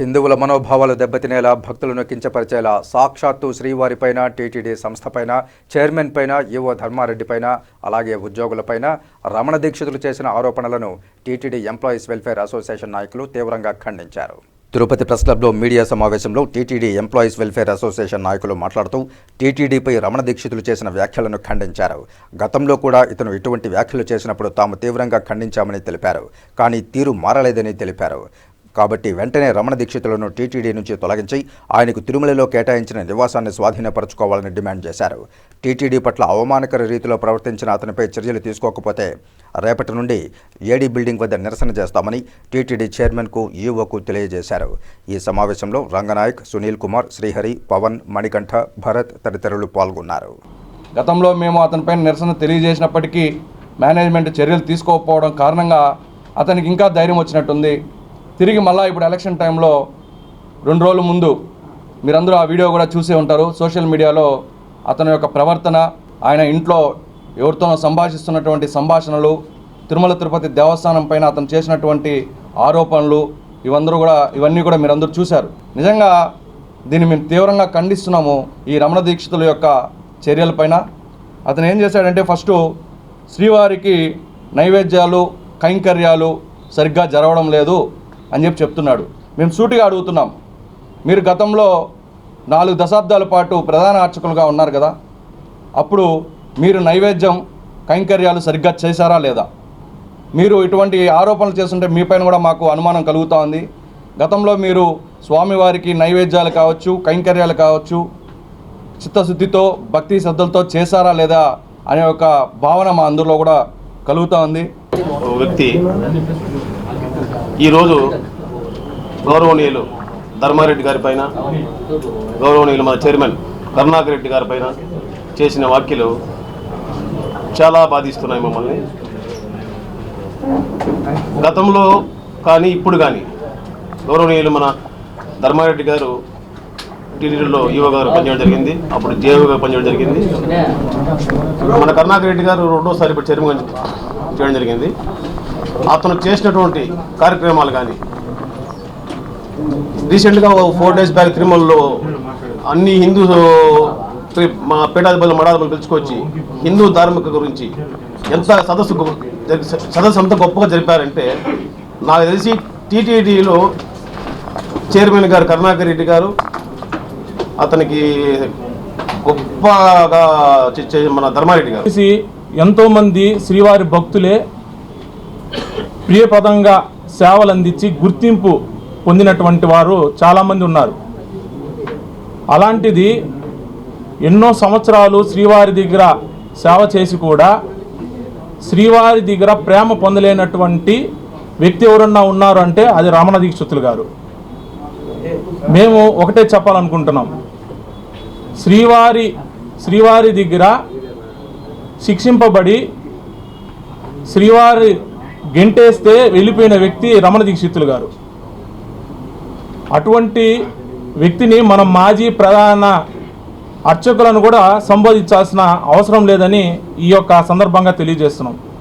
హిందువుల మనోభావాలు దెబ్బతినేలా భక్తులను కించపరిచేలా సాక్షాత్తు శ్రీవారిపైన టీటీడీ సంస్థపైన చైర్మన్ పైన ఈవో ధర్మారెడ్డిపైన అలాగే ఉద్యోగులపైన రమణ దీక్షితులు చేసిన ఆరోపణలను టీటీడీ ఎంప్లాయీస్ వెల్ఫేర్ అసోసియేషన్ నాయకులు తీవ్రంగా ఖండించారు. తిరుపతి ప్రెస్ క్లబ్లో మీడియా సమావేశంలో టీటీడీ ఎంప్లాయీస్ వెల్ఫేర్ అసోసియేషన్ నాయకులు మాట్లాడుతూ టీటీడీపై రమణ దీక్షితులు చేసిన వ్యాఖ్యలను ఖండించారు. గతంలో కూడా ఇతను ఇటువంటి వ్యాఖ్యలు చేసినప్పుడు తాము తీవ్రంగా ఖండించామని తెలిపారు. కానీ తీరు మారలేదని తెలిపారు. కాబట్టి వెంటనే రమణ దీక్షితులను టీటీడీ నుంచి తొలగించి ఆయనకు తిరుమలలో కేటాయించిన నివాసాన్ని స్వాధీనపరచుకోవాలని డిమాండ్ చేశారు. టీటీడీ పట్ల అవమానకర రీతిలో ప్రవర్తించిన అతనిపై చర్యలు తీసుకోకపోతే రేపటి నుండి ఏడీ బిల్డింగ్ వద్ద నిరసన చేస్తామని టీటీడీ చైర్మన్కు ఈఓకు తెలియజేశారు. ఈ సమావేశంలో రంగనాయక్ సునీల్ కుమార్ శ్రీహరి పవన్ మణికంఠ భరత్ తదితరులు పాల్గొన్నారు. గతంలో మేము అతనిపై నిరసన తెలియజేసినప్పటికీ మేనేజ్మెంట్ చర్యలు తీసుకోకపోవడం కారణంగా అతనికి ఇంకా ధైర్యం వచ్చినట్టుంది. తిరిగి మళ్ళీ ఇప్పుడు ఎలక్షన్ టైంలో రెండు రోజుల ముందు మీరందరూ ఆ వీడియో కూడా చూసే ఉంటారు. సోషల్ మీడియాలో అతని యొక్క ప్రవర్తన ఆయన ఇంట్లో ఎవరితోనో సంభాషిస్తున్నటువంటి సంభాషణలు తిరుమల తిరుపతి దేవస్థానం పైన అతను చేసినటువంటి ఆరోపణలు ఇవందరూ కూడా ఇవన్నీ కూడా మీరందరూ చూశారు. నిజంగా దీన్ని మేము తీవ్రంగా ఖండిస్తున్నాము ఈ రమణ దీక్షితుల యొక్క చర్యలపైన అతను ఏం చేశాడంటే ఫస్ట్ శ్రీవారికి నైవేద్యాలు కైంకర్యాలు సరిగ్గా జరగడం లేదు. అని చెప్పి చెప్తున్నాడు. మేము సూటిగా అడుగుతున్నాం. మీరు గతంలో నాలుగు దశాబ్దాల పాటు ప్రధాన అర్చకులుగా ఉన్నారు కదా. అప్పుడు మీరు నైవేద్యం కైంకర్యాలు సరిగ్గా చేశారా లేదా? మీరు ఇటువంటి ఆరోపణలు చేస్తుంటే మీపైన కూడా మాకు అనుమానం కలుగుతూ ఉంది గతంలో మీరు స్వామివారికి నైవేద్యాలు కావచ్చు కైంకర్యాలు కావచ్చు చిత్తశుద్ధితో భక్తి శ్రద్ధలతో చేశారా లేదా అనే ఒక భావన మా అందరిలో కూడా కలుగుతూ ఉంది వ్యక్తి ఈరోజు గౌరవనీయులు ధర్మారెడ్డి గారి పైన గౌరవనీయులు మన చైర్మన్ కరుణాకర్ రెడ్డి గారి పైన చేసిన వ్యాఖ్యలు చాలా బాధిస్తున్నాయి మమ్మల్ని. గతంలో కానీ ఇప్పుడు కానీ గౌరవనీయులు మన ధర్మారెడ్డి గారు టీడీలో యువ గారు పనిచేయడం జరిగింది. అప్పుడు జేఓగా పనిచేయడం జరిగింది. మన కరుణాకర్ రెడ్డి గారు రెండోసారి ఇప్పుడు చైర్మన్ చేయడం జరిగింది. అతను చేసినటువంటి కార్యక్రమాలు కానీ. రీసెంట్గా ఫోర్ డేస్ బ్యాక్ తిరుమలలో అన్ని హిందూ మా పీఠాధిపతులు మఠాధిపతులు పిలుచుకొచ్చి హిందూ ధార్మిక గురించి ఎంత సదస్సు సదస్సు అంత గొప్పగా జరిపారంటే నాకు తెలిసి టీటీడీలో చైర్మన్ గారు కరుణాకర్ రెడ్డి గారు అతనికి గొప్పగా మన ధర్మారెడ్డి గారు. ఎంతోమంది శ్రీవారి భక్తులే ప్రియప్రదంగా సేవలు అందించి గుర్తింపు పొందినటువంటి వారు చాలామంది ఉన్నారు. అలాంటిది ఎన్నో సంవత్సరాలు శ్రీవారి దగ్గర సేవ చేసి కూడా శ్రీవారి దగ్గర ప్రేమ పొందలేనటువంటి వ్యక్తి ఎవరన్నా ఉన్నారు అంటే అది రమణ దీక్షితులు గారు. మేము ఒకటే చెప్పాలనుకుంటున్నాం. శ్రీవారి శ్రీవారి దగ్గర శిక్షింపబడి శ్రీవారి గెంటేస్తే వెళ్ళిపోయిన వ్యక్తి రమణ దీక్షితులు గారు. అటువంటి వ్యక్తిని మనం మాజీ ప్రధాన అర్చకులను కూడా సంబోధించాల్సిన అవసరం లేదని ఈ యొక్క సందర్భంగా తెలియజేస్తున్నాం.